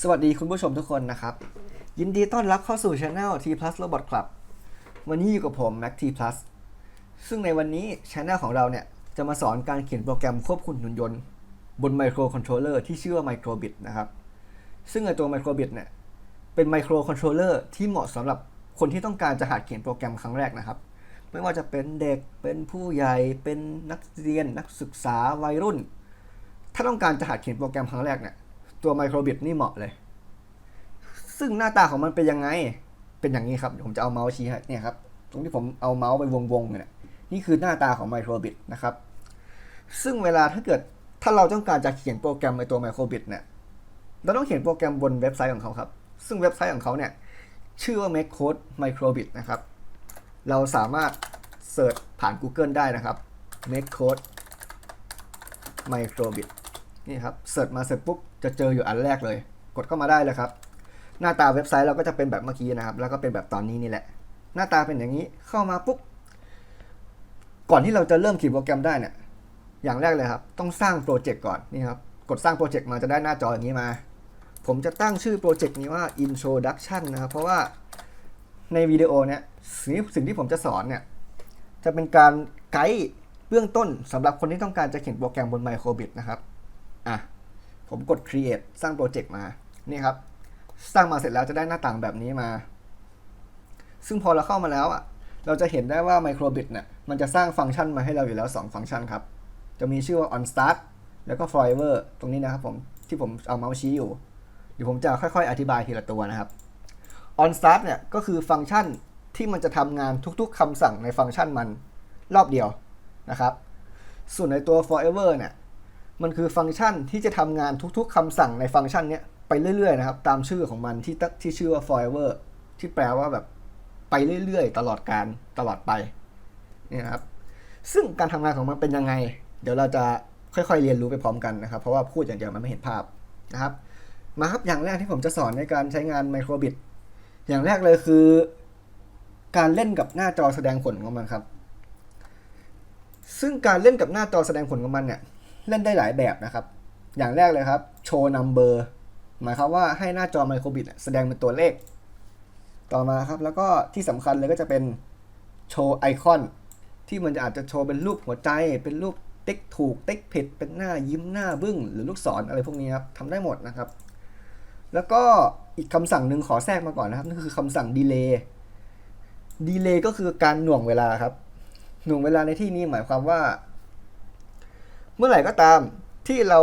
สวัสดีคุณผู้ชมทุกคนนะครับ ยินดีต้อนรับเข้าสู่ช anel T Plus Robot Club วันนี้อยู่กับผม Mac T Plus ซึ่งในวันนี้ช anel ของเราเนี่ย จะมาสอนการเขียนโปรแกรมควบคุมหุ่นยนต์ บนไมโครคอนโทรลเลอร์ที่ชื่อว่า Microbit นะครับ ซึ่งตัว Microbit เนี่ย เป็นไมโครคอนโทรลเลอร์ที่เหมาะสำหรับคนที่ต้องการจะหัดเขียนโปรแกรมครั้งแรกนะครับ ไม่ว่าจะเป็นเด็กเป็นผู้ใหญ่เป็นนักเรียนนักศึกษาวัยรุ่น ถ้าต้องการจะหัดเขียนโปรแกรมครั้งแรกเนี่ย ตัว Microbit นี่เหมาะเลย ซึ่งหน้าตาของมันเป็นยังไง เป็นอย่างนี้ครับผมจะเอาเมาส์ชี้ให้เนี่ยครับ ตรงที่ผมเอาเมาส์ไปวงๆเนี่ยนี่คือหน้าตาของ Microbit นะครับ ซึ่งเวลาถ้าเกิดถ้าเราต้องการจะเขียนโปรแกรมในตัว Microbit เนี่ย เราต้องเขียนโปรแกรมบนเว็บไซต์ของเขาครับ ซึ่งเว็บไซต์ของเขาเนี่ย ชื่อว่า Make Code Microbit นะครับ เราสามารถเสิร์ชผ่าน Google ได้นะครับ Make Code Microbit นี่ครับเสิร์ชมาเสร็จปุ๊บจะเจออยู่อันแรกเลย กดเข้ามาได้เลยครับ หน้าตาเว็บไซต์เราก็จะเป็นแบบเมื่อกี้นะครับ แล้วก็เป็นแบบตอนนี้นี่แหละ หน้าตาเป็นอย่างนี้เข้ามาปุ๊บก่อนที่เราจะเริ่มเขียนโปรแกรมได้เนี่ยอย่างแรกเลยครับ ต้องสร้างโปรเจกต์ก่อนนี่ครับกดสร้างโปรเจกต์มาจะได้หน้าจออย่างนี้มา ผมจะตั้งชื่อโปรเจกต์นี้ว่า introduction นะครับ เพราะว่าในวิดีโอเนี้ยสิ่งที่สิ่งที่ผมจะสอนเนี่ยจะเป็นการไกด์เบื้องต้นสำหรับคนที่ต้องการจะเขียนโปรแกรมบน Microbit นะครับ อะผมกด create สร้างโปรเจกต์มา นี่ครับ สร้างมาเสร็จแล้วจะได้หน้าต่างแบบนี้มา ซึ่งพอเราเข้ามาแล้วอะ เราจะเห็นได้ว่า Microbit เนี่ย มันจะสร้างฟังก์ชันมาให้เราอยู่แล้ว 2 ฟังก์ชันครับ จะมีชื่อว่า on start แล้วก็ forever ตรงนี้นะครับผมที่ผมเอาเมาส์ชี้อยู่ เดี๋ยวผมจะค่อยๆ อธิบายทีละตัวนะครับ on start เนี่ยก็คือฟังก์ชันที่มันจะทำงานทุกๆคำสั่งในฟังก์ชันมันรอบเดียวนะครับ ส่วนในตัว forever เนี่ย มันคือฟังก์ชันที่จะทำงานทุกๆคำสั่งในฟังก์ชันนี้ไปเรื่อยๆนะครับ ตามชื่อของมันที่ที่ชื่อว่า forever ที่แปลว่าแบบไปเรื่อยๆ ตลอดการตลอดไปนี่นะครับ ซึ่งการทำงานของมันเป็นยังไง เดี๋ยวเราจะค่อยๆเรียนรู้ไปพร้อมกันนะครับ เพราะว่าพูดอย่างเดียวมันไม่เห็นภาพนะครับ มาครับอย่างแรกที่ผมจะสอนในการใช้งาน Microbit อย่างแรกเลยคือ การเล่นกับหน้าจอแสดงผลของมันครับ ซึ่งการเล่นกับหน้าจอแสดงผลของมันเนี่ย เล่นได้หลายแบบนะครับ อย่างแรกเลยครับโชว์นัมเบอร์หมายความว่าให้หน้าจอไมโครบิตแสดงเป็นตัวเลข ต่อมาครับแล้วก็ที่สำคัญเลยก็จะเป็นโชว์ไอคอน ที่มันจะอาจจะโชว์เป็นรูปหัวใจ เป็นรูปติ๊กถูกติ๊กผิดเป็นหน้ายิ้มหน้าบึ้ง หรือลูกศรออะไรพวกนี้ครับทำได้หมดนะครับ แล้วก็อีกคำสั่งหนึ่งขอแทรกมาก่อนนะครับนั่นคือคำสั่ง delay delay ก็คือการหน่วงเวลาครับ หน่วงเวลาในที่นี้หมายความว่า เมื่อไหร่ก็ตามที่เรา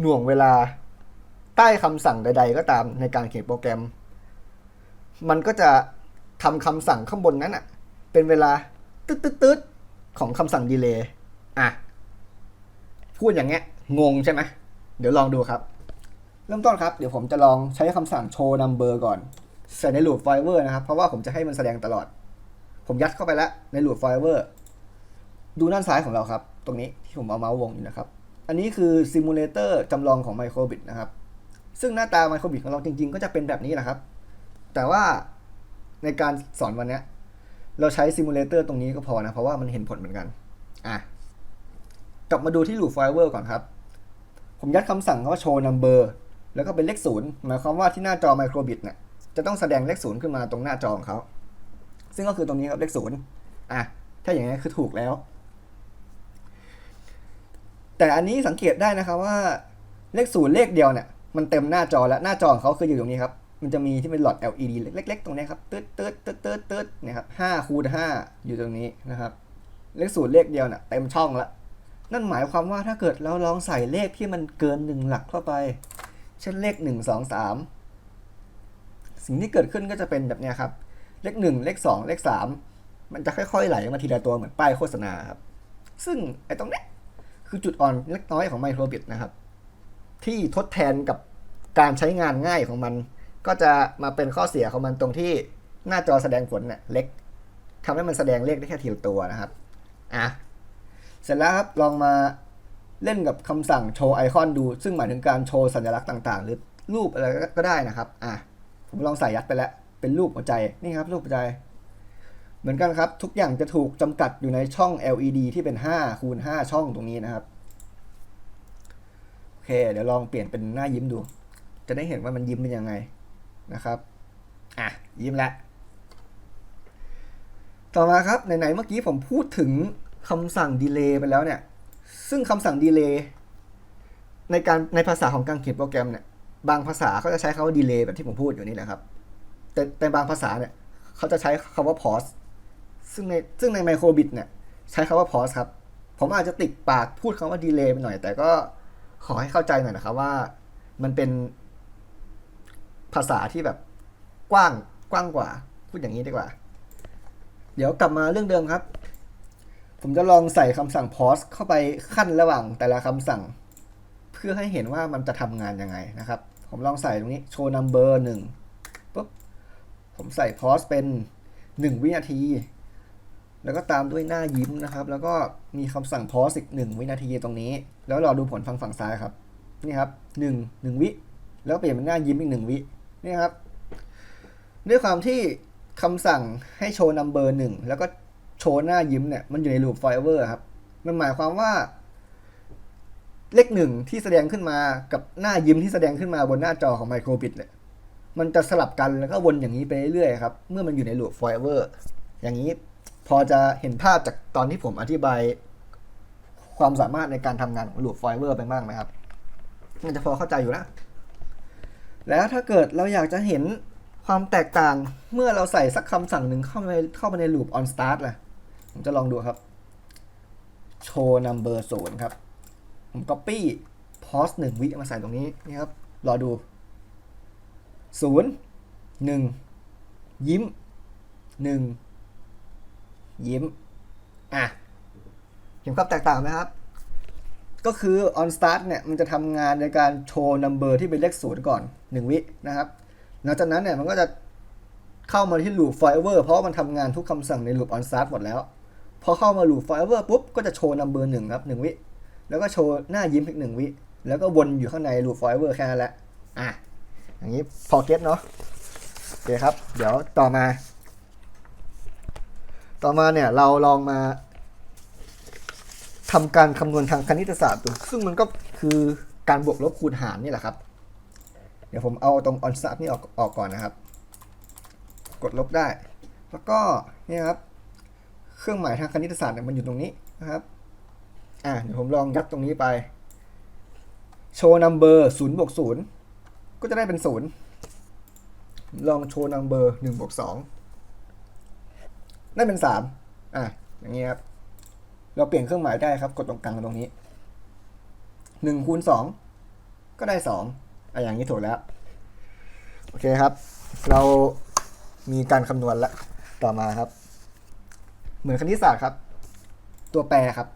หน่วงเวลาใต้คำสั่งใด ๆ ก็ตามในการเขียนโปรแกรม มันก็จะทำคำสั่งข้างบนนั้นอะเป็นเวลาตืดๆของคำสั่งดีเลย์อะ พูดอย่างเงี้ย งงใช่ไหมเดี๋ยวลองดูครับ เริ่มต้นครับ เดี๋ยวผมจะลองใช้คำสั่งโชว์ number ก่อนใส่ใน loop forever นะครับ เพราะว่าผมจะให้มันแสดงตลอด ผมยัดเข้าไปแล้วใน loop forever ดูด้านซ้ายของเราครับ ตรงนี้ที่ผมเอาเมาส์วงอยู่นะครับ อันนี้คือซิมูเลเตอร์จำลองของ Microbit นะครับ ซึ่งหน้าตา Microbit ของเราจริง ๆ ก็จะเป็นแบบนี้แหละครับ แต่ว่าในการสอนวันนี้เราใช้ซิมูเลเตอร์ตรงนี้ก็พอนะ เพราะว่ามันเห็นผลเหมือนกัน อะ กลับมาดูที่ loop forever ก่อนครับ ผมยัดคำสั่งว่า show number แล้วก็เป็นเลขศูนย์หมายความว่าที่หน้าจอ Microbit เนี่ยจะต้องแสดงเลขศูนย์ขึ้นมาตรงหน้าจอของเขา ซึ่งก็คือตรงนี้ครับเลขศูนย์อะ ถ้าอย่างนี้คือถูกแล้ว แต่อันนี้สังเกตได้นะครับว่าเลขศูนย์เลขเดียวเนี่ยมันเต็มหน้าจอแล้วหน้าจอของเขาคืออยู่ตรงนี้ครับ มันจะมีที่เป็นหลอด LED เล็ก ๆ ตรงนี้ครับตืดตืดตืดตืดตืดเนี่ยครับห้าคูณห้าอยู่ตรงนี้นะครับ เลขศูนย์เลขเดียวเนี่ยเต็มช่องละนั่นหมายความว่าถ้าเกิดเราลองใส่เลขที่มันเกินหนึ่งหลักเข้าไป เช่นเลขหนึ่งสองสามสิ่งที่เกิดขึ้นก็จะเป็นแบบนี้ครับ เลขหนึ่งเลขสองเลขสามมันจะค่อยๆไหลมาทีละตัวเหมือนป้ายโฆษณาครับ ซึ่งไอ้ตรงเนี้ย คือจุดอ่อนเล็กน้อยของไมโครบิตนะครับ ที่ทดแทนกับการใช้งานง่ายของมัน ก็จะมาเป็นข้อเสียของมันตรงที่หน้าจอแสดงผลเนี่ยเล็กทำให้มันแสดงเลขได้แค่ทีละตัวนะครับอะเสร็จแล้วครับลองมาเล่นกับคำสั่งโชว์ไอคอนดู ซึ่งหมายถึงการโชว์สัญลักษณ์ต่าง ๆ หรือรูปอะไรก็ได้นะครับ อะผมลองใส่ยัดไปแล้ว เป็นรูปหัวใจ นี่ครับ รูปหัวใจ เหมือนกันครับ ทุกอย่างจะถูกจำกัดอยู่ในช่อง LED ที่เป็น 5 คูณ 5 ช่องตรงนี้นะครับ โอเค เดี๋ยวลองเปลี่ยนเป็นหน้ายิ้มดู จะได้เห็นว่ามันยิ้มเป็นยังไงนะครับ อะ ยิ้มแล้วต่อมาครับ ไหนๆ เมื่อกี้ผมพูดถึงคำสั่ง delay ไปแล้วเนี่ย ซึ่งคำสั่ง delay ในการในภาษาของการเขียนโปรแกรมเนี่ย บางภาษาเขาจะใช้คำว่า delay แบบที่ผมพูดอยู่นี่แหละครับ แต่แต่บางภาษาเนี่ยเขาจะใช้คำว่า pause ซึ่งในซึ่งในไมโครบิตเนี่ยใช้คำว่า pause ครับ ผมอาจจะติดปากพูดคำว่า delay ไปหน่อย แต่ก็ขอให้เข้าใจหน่อยนะครับว่ามันเป็นภาษาที่แบบกว้างกว้างกว่า พูดอย่างนี้ดีกว่า เดี๋ยวกลับมาเรื่องเดิมครับ ผมจะลองใส่คำสั่ง pause เข้าไปขั้นระหว่างแต่ละคำสั่ง เพื่อให้เห็นว่ามันจะทำงานยังไงนะครับ ผมลองใส่ตรงนี้ show number 1ปุ๊บผมใส่ pause เป็น 1 วินาที แล้วก็ตามด้วยหน้ายิ้มนะครับ แล้วก็มีคำสั่ง pause อีก1วินาทีตรงนี้ แล้วรอดูผลฝั่งฝั่งซ้ายครับ นี่ครับ1 1วิ แล้วเปลี่ยนเป็นหน้ายิ้มอีก1วิ นี่ครับ ด้วยความที่คำสั่งให้โชว์ number 1แล้วก็โชว์หน้ายิ้มเนี่ย มันอยู่ใน loop forever ครับ มันหมายความว่า เลขหนึ่งที่แสดงขึ้นมากับหน้ายิ้มที่แสดงขึ้นมาบนหน้าจอของ Microbit เนี่ย มันจะสลับกันแล้วก็วนอย่างนี้ไปเรื่อยๆครับ เมื่อมันอยู่ใน loop forever อย่างนี้ พอจะเห็นภาพจากตอนที่ผมอธิบายความสามารถในการทำงานของ loop forever ไปบ้างไหมครับน่าจะพอเข้าใจอยู่นะ แล้วถ้าเกิดเราอยากจะเห็นความแตกต่างเมื่อเราใส่สักคำสั่งหนึ่งเข้ามาในเข้ามาใน loop on start ล่ะ ผมจะลองดูครับ show number ศูนย์ครับ ผม copy pause หนึ่งวิมาใส่ตรงนี้นี่ครับ รอดูศูนย์หนึ่งยิ้มหนึ่ง ยิ้ม อะ เห็นความแตกต่างไหมครับ ก็คือ on start เนี่ย มันจะทำงานในการโชว์ number ที่เป็นเลขศูนย์ก่อน 1 วินะครับ หลังจากนั้นเนี่ย มันก็จะเข้ามาที่ loop forever เพราะมันทำงานทุกคำสั่งใน loop on start หมดแล้ว พอเข้ามา loop forever ปุ๊บ ก็จะโชว์ number 1ครับ1วิ แล้วก็โชว์หน้ายิ้มอีก1วิ แล้วก็วนอยู่ข้างใน loop forever แค่นั้นแหละ อะ อย่างนี้พอเก็ตเนาะ โอเคครับ เดี๋ยวต่อมา ต่อมาเนี่ยเราลองมาทำการคำนวณทางคณิตศาสตร์ดูซึ่งมันก็คือการบวกลบคูณหารนี่แหละครับ เดี๋ยวผมเอาตรง on start นี่ออกออกก่อนนะครับ กดลบได้ แล้วก็เนี่ยครับ เครื่องหมายทางคณิตศาสตร์เนี่ยมันอยู่ตรงนี้นะครับ อะเดี๋ยวผมลองยัดตรงนี้ไป โชว์ number 0บวก0ก็จะได้เป็น0ลองโชว์ number 1บวก2 ได้เป็น3อะอย่างนี้ครับ เราเปลี่ยนเครื่องหมายได้ครับ กดตรงกลางตรงนี้1คูณ2ก็ได้2อะอย่างนี้ถูกแล้ว โอเคครับ เรามีการคำนวณแล้วต่อมาครับ เหมือนคณิตศาสตร์ครับ ตัวแปรครับ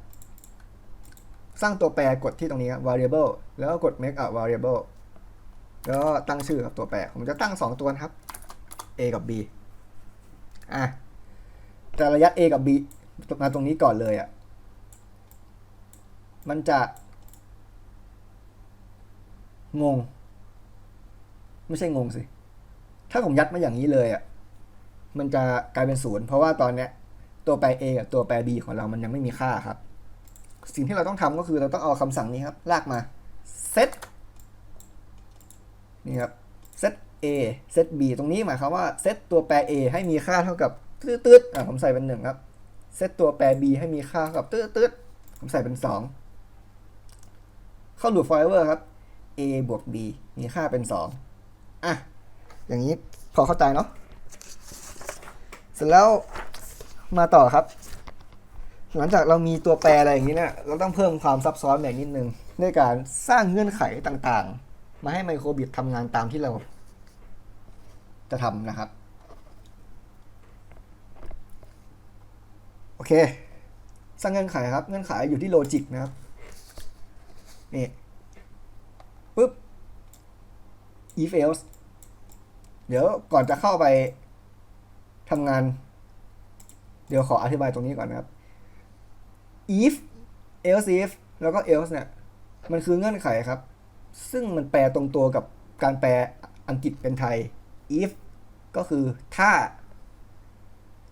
สร้างตัวแปรกดที่ตรงนี้ครับ variable แล้วก็กด make a variable แล้วตั้งชื่อครับตัวแปร ผมจะตั้ง 2 ตัวนะครับ a กับ b อะ แต่ระยะ a กับ b มาตรงนี้ก่อนเลยอะ มันจะ งง ไม่ใช่งงสิ ถ้าผมยัดมาอย่างนี้เลยอะ มันจะกลายเป็นศูนย์เพราะว่าตอนเนี้ยตัวแปร a กับตัวแปร b ของเรามันยังไม่มีค่าครับ สิ่งที่เราต้องทำก็คือเราต้องเอาคำสั่งนี้ครับ ลากมา set นี่ครับ set a set b ตรงนี้หมายความว่า set ตัวแปร a ให้มีค่าเท่ากับ ตืดๆอะผมใส่เป็นหนึ่งครับ set ตัวแปร b ให้มีค่ากับตืดๆผมใส่เป็นสองเข้า loop forever ครับ a บวก b มีค่าเป็นสองอะ อย่างนี้พอเข้าใจเนาะเสร็จแล้วมาต่อครับ หลังจากเรามีตัวแปรอะไรอย่างนี้เนี่ยเราต้องเพิ่มความซับซ้อนแบบนิดนึงด้วยการสร้างเงื่อนไขต่างๆ มาให้ไมโครบิตทำงานตามที่เราจะทำนะครับ โอเค สร้างเงื่อนไขครับ เงื่อนไขอยู่ที่โลจิกนะครับ นี่ปุ๊บ if else เดี๋ยวก่อนจะเข้าไปทำงาน เดี๋ยวขออธิบายตรงนี้ก่อนนะครับ if else if แล้วก็ else เนี่ย มันคือเงื่อนไขครับ ซึ่งมันแปลตรงตัวกับการแปลอังกฤษเป็นไทย if ก็คือถ้า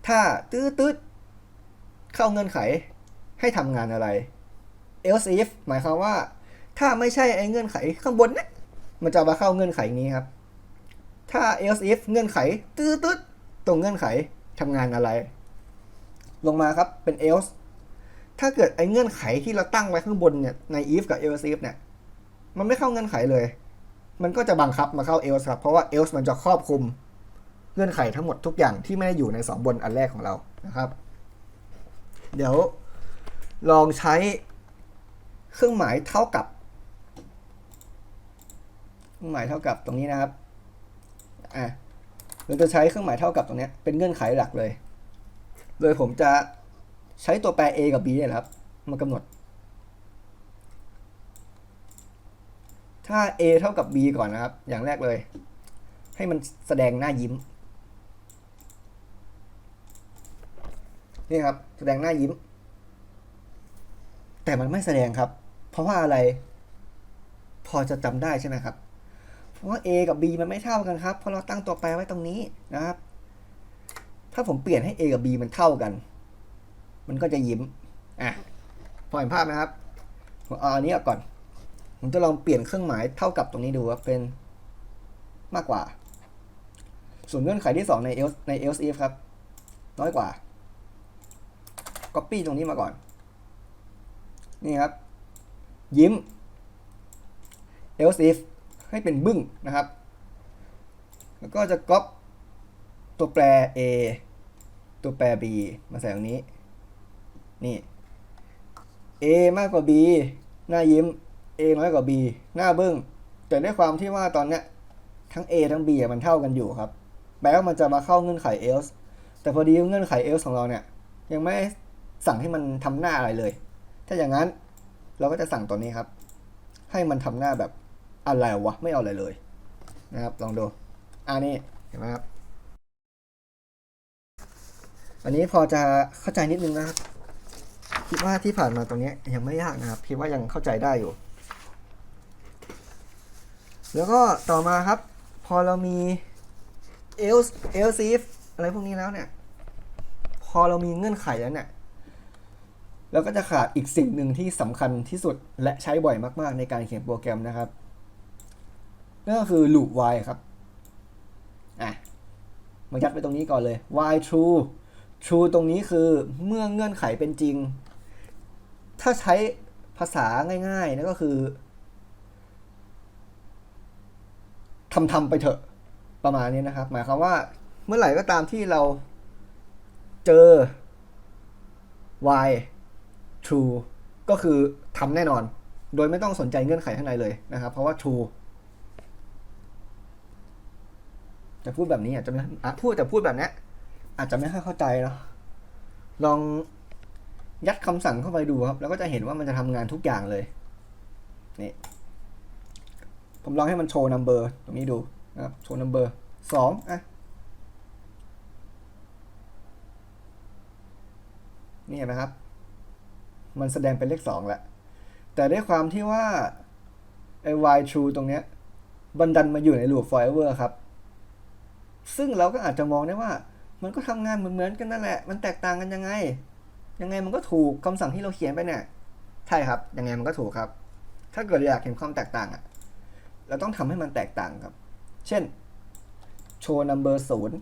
ถ้าตื้อตืด เข้าเงื่อนไขให้ทำงานอะไร else if หมายความว่า ถ้าไม่ใช่ไอ้เงื่อนไขข้างบนเนี่ยมันจะมาเข้าเงื่อนไขนี้ครับ ถ้า else if เงื่อนไขตืดตืดตรงเงื่อนไขทำงานอะไร ลงมาครับเป็น else ถ้าเกิดไอ้เงื่อนไขที่เราตั้งไว้ข้างบนเนี่ยใน if กับ else if เนี่ยมันไม่เข้าเงื่อนไขเลย มันก็จะบังคับมาเข้า else ครับ เพราะว่า else มันจะครอบคลุมเงื่อนไขทั้งหมดทุกอย่างที่ไม่ได้อยู่ในสองบนอันแรกของเรานะครับ เดี๋ยวลองใช้เครื่องหมายเท่ากับ เครื่องหมายเท่ากับตรงนี้นะครับ อะเราจะใช้เครื่องหมายเท่ากับตรงนี้เป็นเงื่อนไขหลักเลย โดยผมจะใช้ตัวแปร a กับ b เนี่ยแหละครับ มากำหนด ถ้า a เท่ากับ b ก่อนนะครับ อย่างแรกเลย ให้มันแสดงหน้ายิ้ม นี่ครับ แสดงหน้ายิ้ม แต่มันไม่แสดงครับ เพราะว่าอะไร พอจะจำได้ใช่ไหมครับ เพราะว่า a กับ b มันไม่เท่ากันครับ เพราะเราตั้งตัวแปรไว้ตรงนี้นะครับ ถ้าผมเปลี่ยนให้ a กับ b มันเท่ากัน มันก็จะยิ้ม อะ พอเห็นภาพไหมครับผมเอาอันนี้ออกก่อน ผมจะลองเปลี่ยนเครื่องหมายเท่ากับตรงนี้ดูว่าเป็นมากกว่า ส่วนเงื่อนไขที่ 2 ใน else ใน else if ครับ น้อยกว่า copy ตรงนี้มาก่อน นี่ครับ ยิ้ม else if ให้เป็นบึ้งนะครับ แล้วก็จะก๊อปตัวแปร a ตัวแปร b มาใส่ตรงนี้ นี่ a มากกว่า b หน้ายิ้ม a น้อยกว่า b หน้าบึ้ง แต่ด้วยความที่ว่าตอนเนี้ยทั้ง a ทั้ง b มันเท่ากันอยู่ครับ แปลว่ามันจะมาเข้าเงื่อนไข else แต่พอดีเงื่อนไข else ของเราเนี่ย ยังไม่ สั่งให้มันทำหน้าอะไรเลย ถ้าอย่างนั้นเราก็จะสั่งตัวนี้ครับ ให้มันทำหน้าแบบอะไรวะไม่เอาอะไรเลย นะครับ ลองดูอันนี้เห็นไหมครับ อันนี้พอจะเข้าใจนิดนึงนะครับ คิดว่าที่ผ่านมาตรงนี้ยังไม่ยากนะครับ คิดว่ายังเข้าใจได้อยู่ แล้วก็ต่อมาครับ พอเรามี else else if อะไรพวกนี้แล้วเนี่ย พอเรามีเงื่อนไขแล้วเนี่ย เราก็จะขาดอีกสิ่งหนึ่งที่สำคัญที่สุดและใช้บ่อยมาก ๆ ในการเขียนโปรแกรมนะครับ นั่นก็คือ loop while ครับ อะมายัดไปตรงนี้ก่อนเลย while true true ตรงนี้คือเมื่อเงื่อนไขเป็นจริง ถ้าใช้ภาษาง่ายๆนั่นก็คือทำทำไปเถอะประมาณนี้นะครับ หมายความว่าเมื่อไหร่ก็ตามที่เราเจอ y true ก็คือทำแน่นอน โดยไม่ต้องสนใจเงื่อนไขข้างในเลยนะครับ เพราะว่า true จะพูดแบบนี้อาจจะไม่อะพูดแต่พูดแบบนี้อาจจะไม่ค่อยเข้าใจเนาะลองยัดคำสั่งเข้าไปดูครับ แล้วก็จะเห็นว่ามันจะทำงานทุกอย่างเลยนี่ผมลองให้มันโชว์ number ตรงนี้ดูนะครับโชว์ number สองอะนี่เห็นไหมครับ มันแสดงเป็นเลขสองแหละแต่ด้วยความที่ว่าไอ้ y true ตรงเนี้ยบันดันมาอยู่ใน loop forever ครับ ซึ่งเราก็อาจจะมองได้ว่า มันก็ทำงานเหมือนๆกันนั่นแหละ มันแตกต่างกันยังไง ยังไงมันก็ถูกคำสั่งที่เราเขียนไปเนี่ยใช่ครับ ยังไงมันก็ถูกครับ ถ้าเกิดอยากเห็นความแตกต่างอะเราต้องทำให้มันแตกต่างครับ เช่น โชว์ number ศูนย์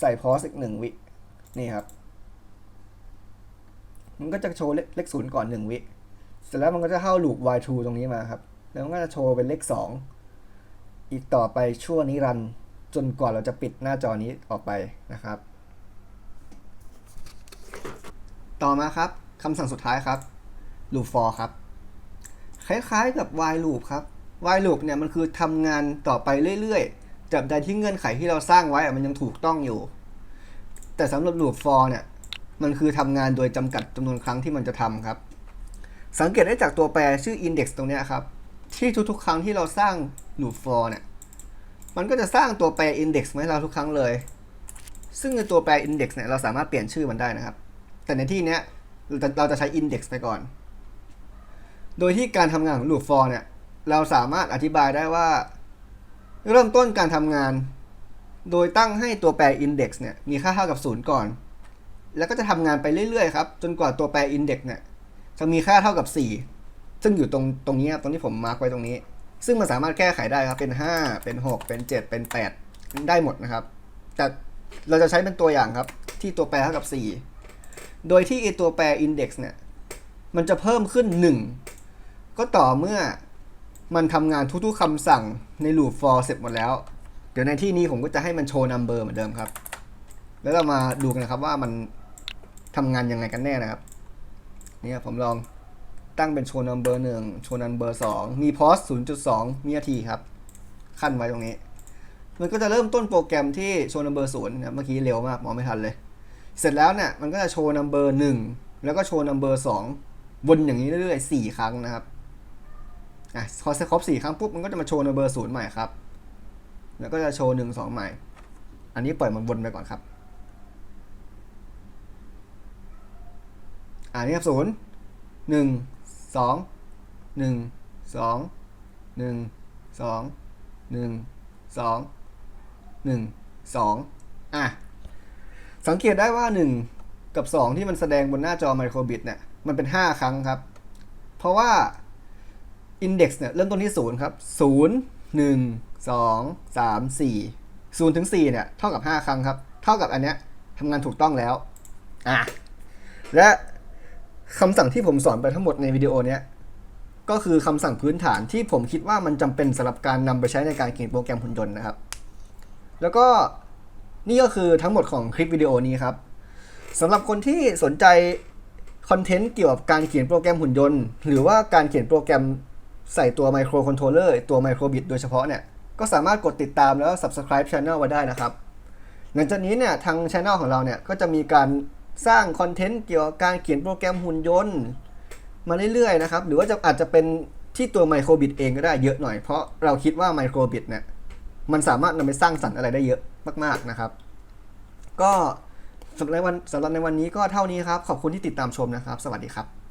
ใส่ pause อีกหนึ่งวิ นี่ครับ มันก็จะโชว์เลขศูนย์ก่อนหนึ่งวิเสร็จแล้วมันก็จะเข้า loop y 2ตรงนี้มาครับ แล้วมันก็จะโชว์เป็นเลขสองอีกต่อไปชั่วนิรันด์จนกว่าเราจะปิดหน้าจอนี้ออกไปนะครับ ต่อมาครับคำสั่งสุดท้ายครับ loop for ครับ คล้ายๆกับ while loop ครับ while loop เนี่ยมันคือทำงานต่อไปเรื่อยๆจับใดที่เงื่อนไขที่เราสร้างไว้มันยังถูกต้องอยู่ แต่สำหรับ loop for เนี่ย มันคือทำงานโดยจำกัดจำนวนครั้งที่มันจะทำครับ สังเกตได้จากตัวแปรชื่อ index ตรงนี้ครับ ที่ทุกๆ ครั้งที่เราสร้าง loop for เนี่ย มันก็จะสร้างตัวแปร index มาให้เราทุกครั้งเลย ซึ่งในตัวแปร index เนี่ยเราสามารถเปลี่ยนชื่อมันได้นะครับ แต่ในที่เนี้ยเราจะเราจะใช้ index ไปก่อน โดยที่การทำงานของ loop for เนี่ย เราสามารถอธิบายได้ว่า เริ่มต้นการทำงาน โดยตั้งให้ตัวแปร index เนี่ยมีค่าเท่ากับ 0 ก่อน แล้วก็จะทำงานไปเรื่อยๆครับ จนกว่าตัวแปร index เนี่ยจะมีค่าเท่ากับ 4 ซึ่งอยู่ตรงตรงนี้ครับตรงที่ผมมาร์กไว้ตรงนี้ ซึ่งมันสามารถแก้ไขได้ครับเป็น 5 เป็น 6 เป็น 7 เป็น 8 ได้หมดนะครับ แต่เราจะใช้เป็นตัวอย่างครับ ที่ตัวแปรเท่ากับ 4 โดยที่ไอตัวแปร index เนี่ยมันจะเพิ่มขึ้น 1 ก็ต่อเมื่อมันทำงานทุกๆคำสั่งใน loop for เสร็จหมดแล้ว เดี๋ยวในที่นี้ผมก็จะให้มันโชว์ number เหมือนเดิมครับ แล้วเรามาดูกันนะครับว่ามัน ทำงานยังไงกันแน่นะครับนี่ผมลองตั้งเป็นโชว์ number หนึ่งโชว์ number สองมี pos 0.2มีนาทีครับ ขั้นไว้ตรงนี้ มันก็จะเริ่มต้นโปรแกรมที่โชว์ number ศูนย์นะเมื่อกี้เร็วมากมองไม่ทันเลย เสร็จแล้วเนี่ยมันก็จะโชว์ number หนึ่งแล้วก็โชว์ number สองวนอย่างนี้เรื่อยๆสี่ครั้งนะครับอะพอเสร็จครบสี่ครั้งปุ๊บมันก็จะมาโชว์ number ศูนย์ใหม่ครับ แล้วก็จะโชว์หนึ่งสองใหม่ อันนี้ปล่อยมันวนไปก่อนครับ อ่านี่ครับศูนย์หนึ่งสองหนึ่งสองหนึ่งสองหนึ่งสองหนึ่งสองอะ สังเกตได้ว่าหนึ่งกับสองที่มันแสดงบนหน้าจอไมโครบิตเนี่ยมันเป็นห้าครั้งครับ เพราะว่า Index เนี่ยเริ่มต้นที่ศูนย์ครับศูนย์หนึ่งสองสามสี่ศูนย์ถึงสี่เนี่ยเท่ากับห้าครั้งครับ เท่ากับอันเนี้ยทำงานถูกต้องแล้วอะและ คำสั่งที่ผมสอนไปทั้งหมดในวิดีโอเนี้ยก็คือคำสั่งพื้นฐานที่ผมคิดว่ามันจำเป็นสำหรับการนำไปใช้ในการเขียนโปรแกรมหุ่นยนต์นะครับ แล้วก็นี่ก็คือทั้งหมดของคลิปวิดีโอนี้ครับสำหรับคนที่สนใจคอนเทนต์เกี่ยวกับการเขียนโปรแกรมหุ่นยนต์ หรือว่าการเขียนโปรแกรมใส่ตัวไมโครคอนโทรลเลอร์ตัวไมโครบิตโดยเฉพาะเนี่ย ก็สามารถกดติดตามแล้ว subscribe channel ไว้ได้นะครับ หลังจากนี้เนี่ยทางช anel ของเราเนี่ยก็จะมีการ สร้างคอนเทนต์เกี่ยวกับการเขียนโปรแกรมหุ่นยนต์มาเรื่อยๆนะครับ หรือว่าจะอาจจะเป็นที่ตัวไมโครบิดเองก็ได้เยอะหน่อย เพราะเราคิดว่าไมโครบิดเนี่ยมันสามารถนำไปสร้างสรรค์อะไรได้เยอะมากๆนะครับ ก็สำหรับในวันสำหรับในวันนี้ก็เท่านี้ครับ ขอบคุณที่ติดตามชมนะครับ สวัสดีครับ